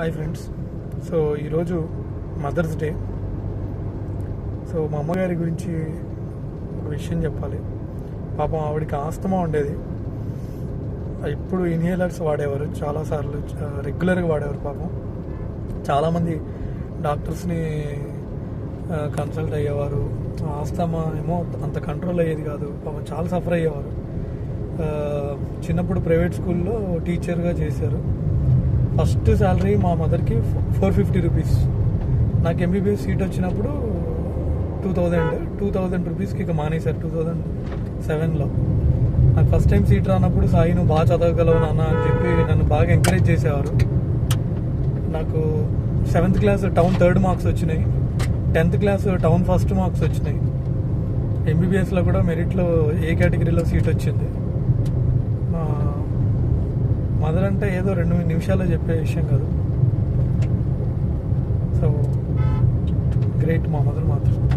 Hi friends so ఈరోజు mother's day so మా అమ్మగారి గురించి ఒక విషయం చెప్పాలి. పాపం ఆవిడకి ఆస్తమా ఉండేది. ఇప్పుడు ఇన్హేలర్స్ వాడేవారు. చాలాసార్లు రెగ్యులర్గా వాడేవారు పాపం. చాలామంది డాక్టర్స్ని కన్సల్ట్ అయ్యేవారు. ఆస్తమా ఏమో అంత కంట్రోల్ అయ్యేది కాదు. పాపం చాలా సఫర్ అయ్యేవారు. చిన్నప్పుడు ప్రైవేట్ స్కూల్లో టీచర్గా చేశారు. ఫస్ట్ శాలరీ మా మదర్కి ఫోర్ ఫిఫ్టీ రూపీస్. నాకు ఎంబీబీఎస్ సీట్ వచ్చినప్పుడు టూ థౌజండ్ టూ థౌజండ్ రూపీస్కి ఇక మానేశారు టూ థౌజండ్ సెవెన్లో. నాకు ఫస్ట్ టైం సీట్ రానప్పుడు సాయి నువ్వు బాగా చదవగలవు నాన్న అని చెప్పి నన్ను బాగా ఎంకరేజ్ చేసేవారు. నాకు seventh class town third marks వచ్చినాయి. Tenth class town first marks వచ్చినాయి. ఎంబీబీఎస్లో కూడా మెరిట్లో ఏ కేటగిరీలో సీట్ వచ్చింది మా అంటే ఏదో రెండు నిమిషాల్లో చెప్పే విషయం కాదు. సో గ్రేట్ మా మదర్ మాత్రం.